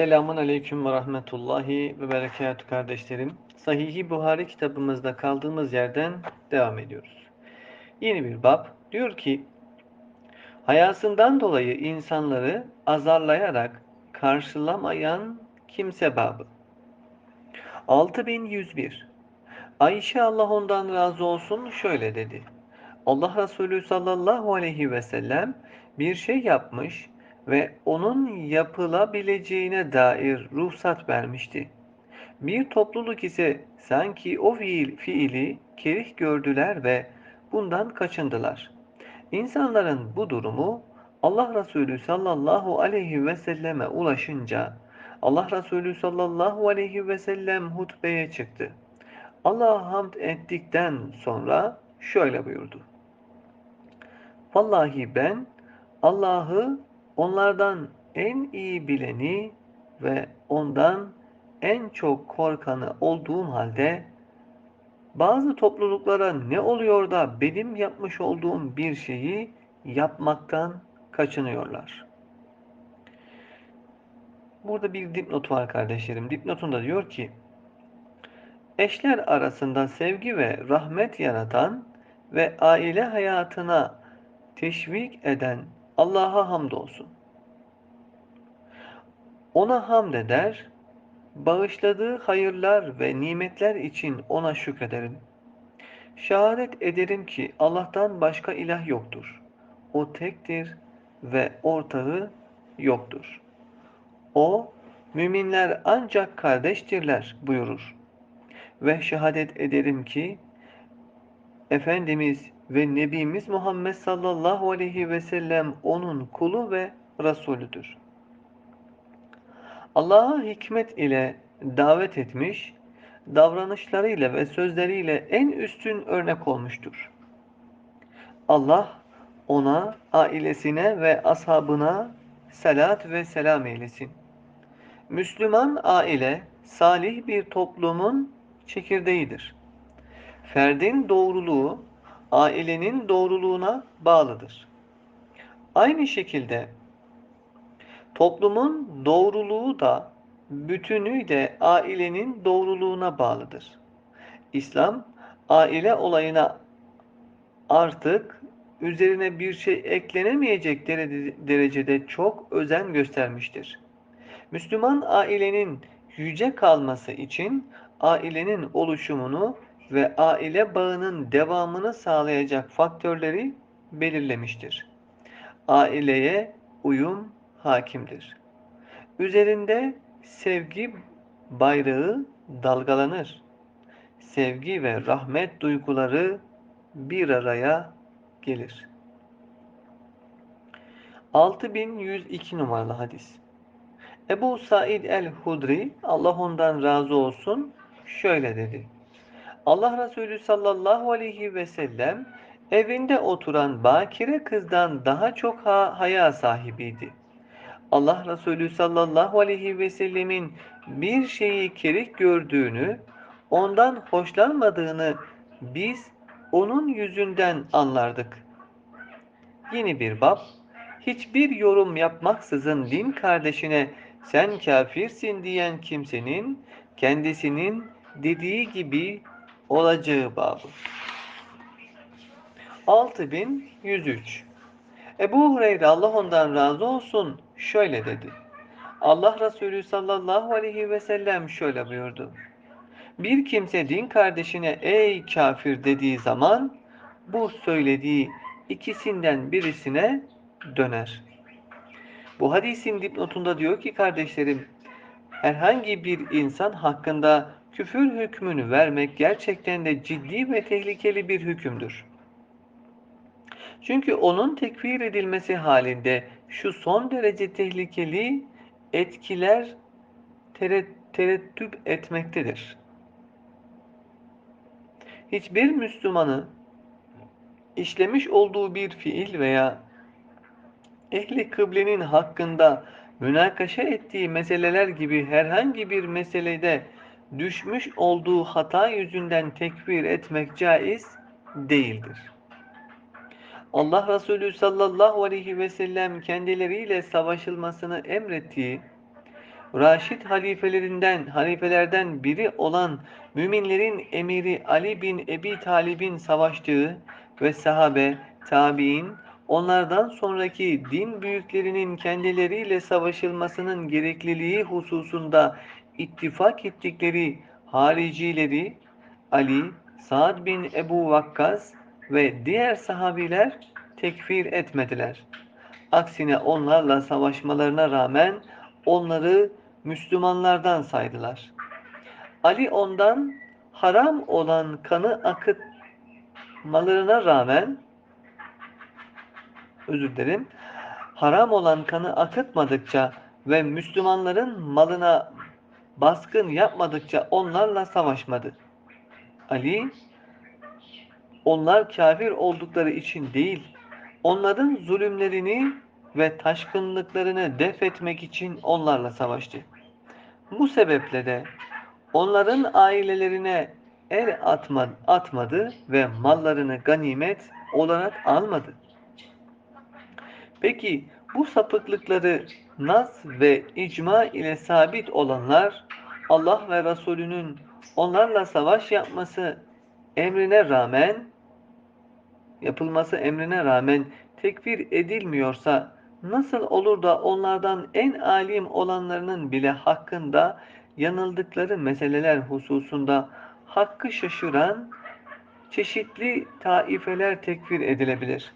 Selamun Aleyküm ve Rahmetullahi ve Berekatü kardeşlerim. Sahih-i Buhari kitabımızda kaldığımız yerden devam ediyoruz. Yeni bir bab diyor ki, hayasından dolayı insanları azarlayarak karşılamayan kimse babı. 6101 Ayşe Allah ondan razı olsun şöyle dedi. Allah Resulü sallallahu aleyhi ve sellem bir şey yapmış ve onun yapılabileceğine dair ruhsat vermişti. Bir topluluk ise sanki o fiil, fiili kerih gördüler ve bundan kaçındılar. İnsanların bu durumu Allah Resulü sallallahu aleyhi ve selleme ulaşınca Allah Resulü sallallahu aleyhi ve sellem hutbeye çıktı. Allah'a hamd ettikten sonra şöyle buyurdu. Vallahi ben Allah'ı onlardan en iyi bileni ve ondan en çok korkanı olduğum halde bazı topluluklara ne oluyor da benim yapmış olduğum bir şeyi yapmaktan kaçınıyorlar. Burada bir dipnot var kardeşlerim. Dipnotunda diyor ki eşler arasında sevgi ve rahmet yaratan ve aile hayatına teşvik eden Allah'a hamdolsun. Ona hamd eder, bağışladığı hayırlar ve nimetler için ona şükrederim. Şehadet ederim ki Allah'tan başka ilah yoktur. O tektir ve ortağı yoktur. O, müminler ancak kardeştirler buyurur. Ve şehadet ederim ki Efendimiz ve Nebimiz Muhammed sallallahu aleyhi ve sellem onun kulu ve Resulüdür. Allah'a hikmet ile davet etmiş, davranışlarıyla ve sözleriyle en üstün örnek olmuştur. Allah ona, ailesine ve ashabına salat ve selam eylesin. Müslüman aile, salih bir toplumun çekirdeğidir. Ferdin doğruluğu, ailenin doğruluğuna bağlıdır. Aynı şekilde toplumun doğruluğu da bütünüyle ailenin doğruluğuna bağlıdır. İslam aile olayına artık üzerine bir şey eklenemeyecek derecede çok özen göstermiştir. Müslüman ailenin yüce kalması için ailenin oluşumunu ve aile bağının devamını sağlayacak faktörleri belirlemiştir. Aileye uyum hakimdir. Üzerinde sevgi bayrağı dalgalanır. Sevgi ve rahmet duyguları bir araya gelir. 6102 numaralı hadis. Ebu Said el-Hudri, Allah ondan razı olsun, şöyle dedi. Allah Resulü sallallahu aleyhi ve sellem evinde oturan bakire kızdan daha çok ha haya sahibiydi. Allah Resulü sallallahu aleyhi ve sellemin bir şeyi kerih gördüğünü, ondan hoşlanmadığını biz onun yüzünden anlardık. Yeni bir bab, hiçbir yorum yapmaksızın din kardeşine sen kafirsin diyen kimsenin kendisinin dediği gibi olacağı babı. 6103 Ebu Hureyre Allah ondan razı olsun şöyle dedi. Allah Resulü sallallahu aleyhi ve sellem şöyle buyurdu. Bir kimse din kardeşine ey kafir dediği zaman bu söylediği ikisinden birisine döner. Bu hadisin dipnotunda diyor ki kardeşlerim herhangi bir insan hakkında küfür hükmünü vermek gerçekten de ciddi ve tehlikeli bir hükümdür. Çünkü onun tekfir edilmesi halinde şu son derece tehlikeli etkiler tereddüt etmektedir. Hiçbir Müslümanı işlemiş olduğu bir fiil veya ehli kıblenin hakkında münakaşa ettiği meseleler gibi herhangi bir meselede düşmüş olduğu hata yüzünden tekfir etmek caiz değildir. Allah Resulü sallallahu aleyhi ve sellem kendileriyle savaşılmasını emrettiği Raşid halifelerinden, halifelerden biri olan müminlerin emiri Ali bin Ebi Talib'in savaştığı ve sahabe, tabi'in, onlardan sonraki din büyüklerinin kendileriyle savaşılmasının gerekliliği hususunda ittifak ettikleri haricileri Ali, Sa'd bin Ebu Vakkas ve diğer sahabiler tekfir etmediler. Aksine onlarla savaşmalarına rağmen onları Müslümanlardan saydılar. Ali ondan haram olan kanı akıtmalarına rağmen özür dilerim haram olan kanı akıtmadıkça ve Müslümanların malına baskın yapmadıkça onlarla savaşmadı. Ali onlar kafir oldukları için değil, onların zulümlerini ve taşkınlıklarını def etmek için onlarla savaştı. Bu sebeple de onların ailelerine el atmadı, atmadı ve mallarını ganimet olarak almadı. Peki bu sapıklıkları nas ve icma ile sabit olanlar Allah ve Resulünün onlarla savaş yapması emrine rağmen yapılması emrine rağmen tekfir edilmiyorsa nasıl olur da onlardan en alim olanlarının bile hakkında yanıldıkları meseleler hususunda hakkı şaşıran çeşitli taifeler tekfir edilebilir.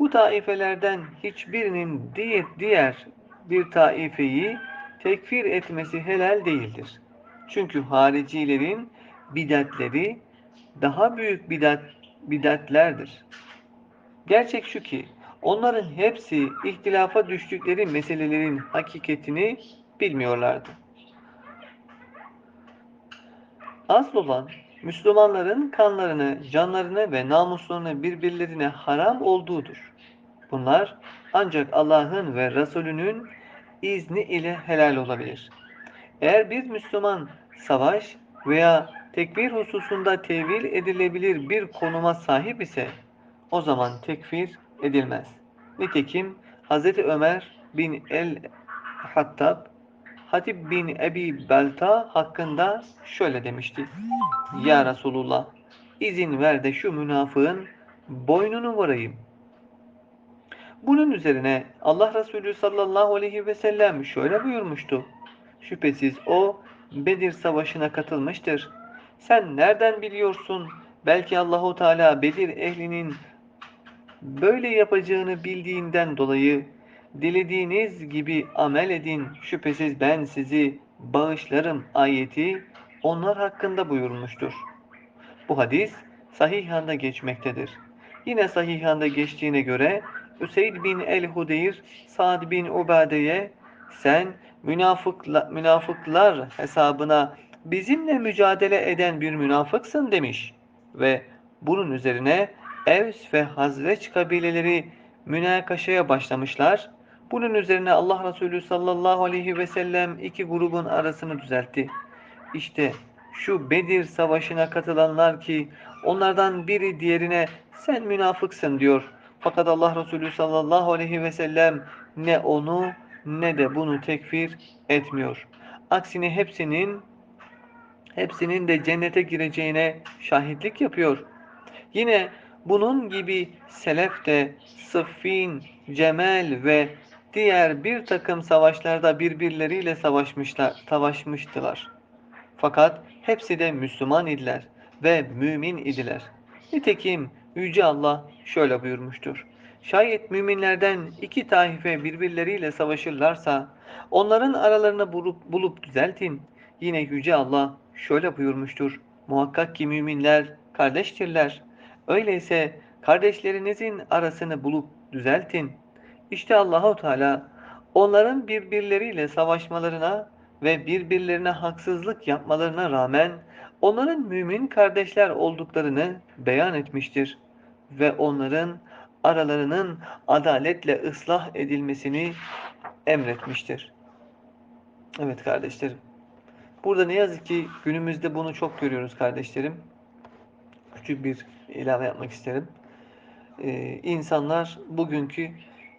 Bu taifelerden hiçbirinin diğer bir taifeyi tekfir etmesi helal değildir. Çünkü haricilerin bidatleri daha büyük bidat, bidatlerdir. Gerçek şu ki onların hepsi ihtilafa düştükleri meselelerin hakikatini bilmiyorlardı. Asıl olan Müslümanların kanlarını, canlarını ve namuslarını birbirlerine haram olduğudur. Bunlar ancak Allah'ın ve Resulünün izni ile helal olabilir. Eğer bir Müslüman savaş veya tekfir hususunda tevil edilebilir bir konuma sahip ise o zaman tekfir edilmez. Nitekim Hz. Ömer bin el-Hattab Hatib bin Ebi Belta hakkında şöyle demişti. Ya Resulullah izin ver de şu münafığın boynunu varayım. Bunun üzerine Allah Resulü sallallahu aleyhi ve sellem şöyle buyurmuştu. Şüphesiz o Bedir savaşına katılmıştır. Sen nereden biliyorsun? Belki Allahu Teala Bedir ehlinin böyle yapacağını bildiğinden dolayı dilediğiniz gibi amel edin. Şüphesiz ben sizi bağışlarım ayeti onlar hakkında buyurmuştur. Bu hadis sahihanda geçmektedir. Yine sahihanda geçtiğine göre Üseyd bin el-Hudeyr Sa'd bin Ubade'ye sen münafıkla, münafıklar hesabına bizimle mücadele eden bir münafıksın demiş. Ve bunun üzerine Evs ve Hazreç kabileleri münakaşaya başlamışlar. Bunun üzerine Allah Resulü sallallahu aleyhi ve sellem iki grubun arasını düzeltti. İşte şu Bedir savaşına katılanlar ki onlardan biri diğerine sen münafıksın diyor. Fakat Allah Resulü sallallahu aleyhi ve sellem ne onu ne de bunu tekfir etmiyor. Aksine hepsinin hepsinin de cennete gireceğine şahitlik yapıyor. Yine bunun gibi selef de Sıffin, Cemel ve diğer bir takım savaşlarda birbirleriyle savaşmışlar, savaşmıştılar. Fakat hepsi de Müslüman idiler ve mümin idiler. Nitekim Yüce Allah şöyle buyurmuştur. Şayet müminlerden iki taife birbirleriyle savaşırlarsa onların aralarını bulup, bulup düzeltin. Yine Yüce Allah şöyle buyurmuştur. Muhakkak ki müminler kardeştirler. Öyleyse kardeşlerinizin arasını bulup düzeltin. İşte Allahu Teala onların birbirleriyle savaşmalarına ve birbirlerine haksızlık yapmalarına rağmen onların mümin kardeşler olduklarını beyan etmiştir ve onların aralarının adaletle ıslah edilmesini emretmiştir. Evet kardeşlerim. Burada ne yazık ki günümüzde bunu çok görüyoruz kardeşlerim. Küçük bir ilave yapmak isterim. Ee, insanlar bugünkü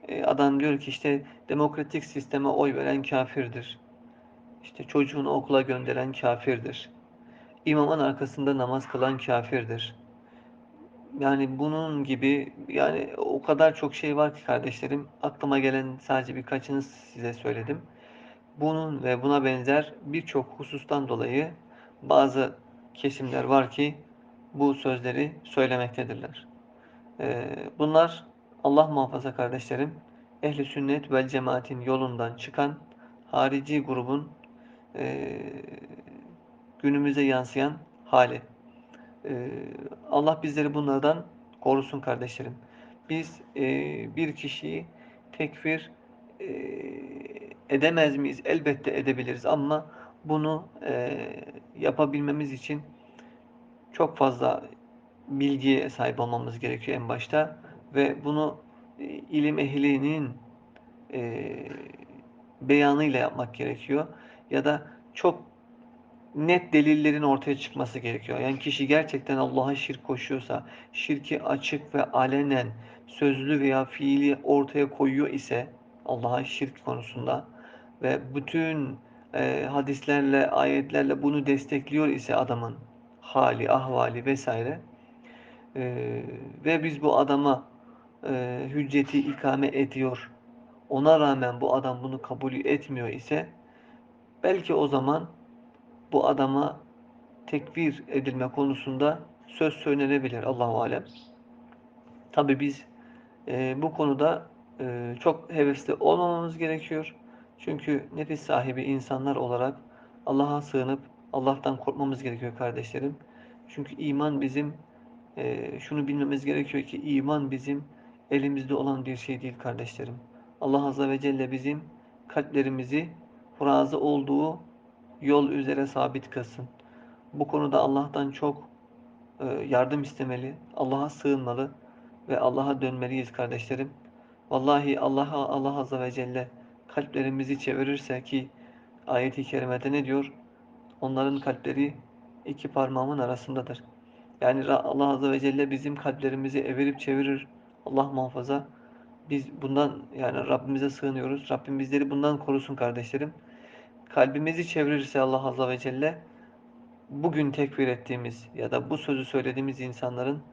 e, adam diyor ki işte demokratik sisteme oy veren kafirdir. İşte çocuğunu okula gönderen kafirdir. İmamın arkasında namaz kılan kafirdir. Yani bunun gibi yani o kadar çok şey var ki kardeşlerim. Aklıma gelen sadece birkaçını size söyledim. Bunun ve buna benzer birçok husustan dolayı bazı kesimler var ki bu sözleri söylemektedirler. Ee, bunlar Allah muhafaza kardeşlerim ehli sünnet vel cemaatin yolundan çıkan harici grubun e, günümüze yansıyan hali. E, Allah bizleri bunlardan korusun kardeşlerim. Biz e, bir kişiyi tekfir e, edemez miyiz? Elbette edebiliriz ama bunu e, yapabilmemiz için çok fazla bilgiye sahip olmamız gerekiyor en başta ve bunu e, ilim ehlinin e, beyanıyla yapmak gerekiyor ya da çok net delillerin ortaya çıkması gerekiyor. Yani kişi gerçekten Allah'a şirk koşuyorsa, şirki açık ve alenen sözlü veya fiili ortaya koyuyor ise Allah'a şirk konusunda ve bütün e, hadislerle, ayetlerle bunu destekliyor ise adamın hali, ahvali vesaire e, ve biz bu adama e, hücceti ikame ediyor. Ona rağmen bu adam bunu kabul etmiyor ise belki o zaman bu adama tekfir edilme konusunda söz söylenebilir Allahu alem. Tabi biz e, bu konuda e, çok hevesli olmamamız gerekiyor. Çünkü nefis sahibi insanlar olarak Allah'a sığınıp Allah'tan korkmamız gerekiyor kardeşlerim. Çünkü iman bizim e, şunu bilmemiz gerekiyor ki iman bizim elimizde olan bir şey değil kardeşlerim. Allah Azze ve Celle bizim kalplerimizi razı olduğu yol üzere sabit kılsın. Bu konuda Allah'tan çok e, yardım istemeli, Allah'a sığınmalı ve Allah'a dönmeliyiz kardeşlerim. Vallahi Allah Allah Azze ve Celle kalplerimizi çevirirse ki ayeti kerimede ne diyor? Onların kalpleri iki parmağımın arasındadır. Yani Allah Azze ve Celle bizim kalplerimizi evirip çevirir. Allah muhafaza. Biz bundan yani Rabbimize sığınıyoruz. Rabbim bizleri bundan korusun kardeşlerim. Kalbimizi çevirirse Allah Azze ve Celle bugün tekfir ettiğimiz ya da bu sözü söylediğimiz insanların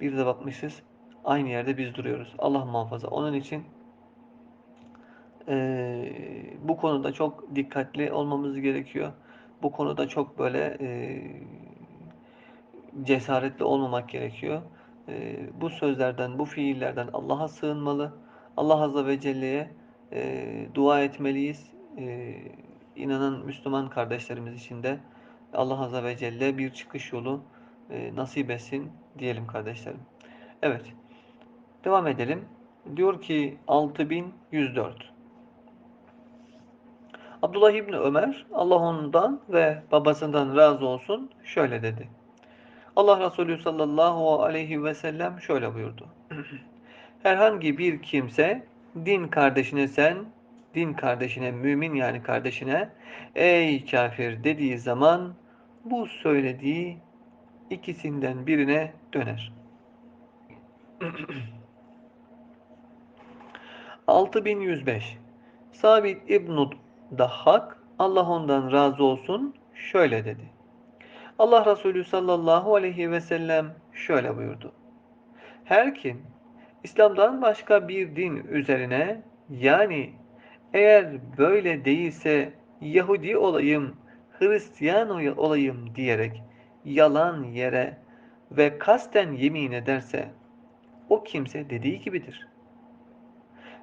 bir de bakmışız aynı yerde biz duruyoruz. Allah muhafaza. Onun için e, bu konuda çok dikkatli olmamız gerekiyor. Bu konuda çok böyle e, cesaretli olmamak gerekiyor. E, bu sözlerden, bu fiillerden Allah'a sığınmalı. Allah Azze ve Celle'ye e, dua etmeliyiz. E, inanan Müslüman kardeşlerimiz için de Allah Azze ve Celle bir çıkış yolu e, nasip etsin diyelim kardeşlerim. Evet. Devam edelim. Diyor ki 6104 Abdullah İbni Ömer Allah ondan ve babasından razı olsun şöyle dedi. Allah Resulü sallallahu aleyhi ve sellem şöyle buyurdu. Herhangi bir kimse din kardeşine sen, din kardeşine mümin yani kardeşine ey kafir dediği zaman bu söylediği ikisinden birine döner. 6105 Sabit İbn Dahhak Allah ondan razı olsun şöyle dedi. Allah Resulü sallallahu aleyhi ve sellem şöyle buyurdu. Her kim İslam'dan başka bir din üzerine yani eğer böyle değilse Yahudi olayım, Hristiyan olayım diyerek yalan yere ve kasten yemin ederse o kimse dediği gibidir.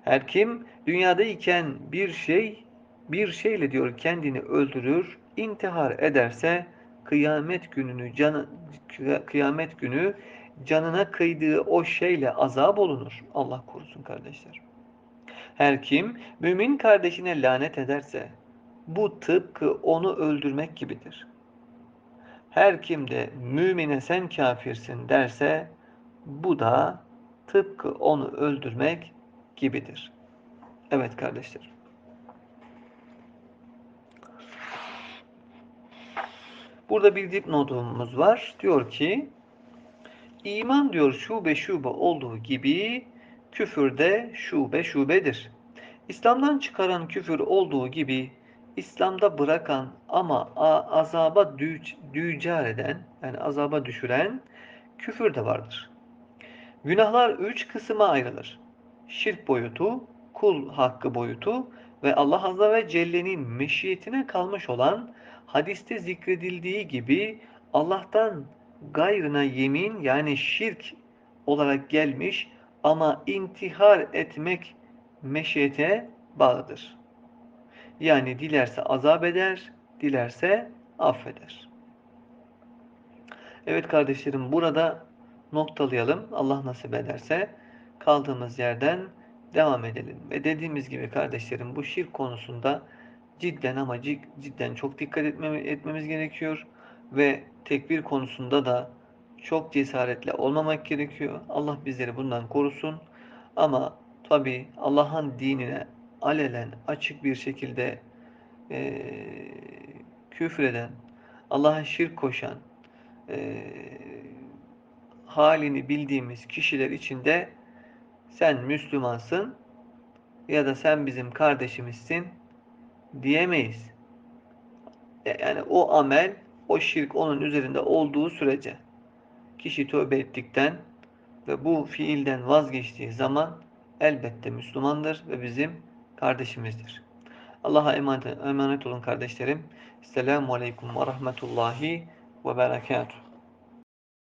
Her kim dünyadayken bir şey bir şeyle diyor kendini öldürür, intihar ederse kıyamet gününü can, kıyamet günü canına kıydığı o şeyle azap olunur. Allah korusun kardeşler. Her kim mümin kardeşine lanet ederse bu tıpkı onu öldürmek gibidir. Her kim de mümine sen kafirsin derse bu da tıpkı onu öldürmek gibidir. Evet kardeşler. Burada bir dipnotumuz var. Diyor ki iman diyor şube şube olduğu gibi küfürde şube şubedir. İslam'dan çıkaran küfür olduğu gibi İslam'da bırakan ama azaba dücar eden yani azaba düşüren küfür de vardır. Günahlar üç kısma ayrılır. Şirk boyutu, kul hakkı boyutu ve Allah Azze ve Celle'nin meşiyetine kalmış olan hadiste zikredildiği gibi Allah'tan gayrına yemin yani şirk olarak gelmiş ama intihar etmek meşiyete bağlıdır. Yani dilerse azap eder, dilerse affeder. Evet kardeşlerim burada noktalayalım. Allah nasip ederse kaldığımız yerden devam edelim. Ve dediğimiz gibi kardeşlerim bu şirk konusunda cidden ama cidden çok dikkat etmemiz gerekiyor. Ve tekbir konusunda da çok cesaretli olmamak gerekiyor. Allah bizleri bundan korusun. Ama tabi Allah'ın dinine alelen açık bir şekilde e, küfreden, Allah'a şirk koşan, e, halini bildiğimiz kişiler içinde sen Müslümansın ya da sen bizim kardeşimizsin diyemeyiz. E, yani o amel, o şirk onun üzerinde olduğu sürece kişi tövbe ettikten ve bu fiilden vazgeçtiği zaman elbette Müslümandır ve bizim kardeşimizdir. Allah'a emanet, emanet olun kardeşlerim. Selamun Aleyküm ve Rahmetullahi ve Berekatuhu.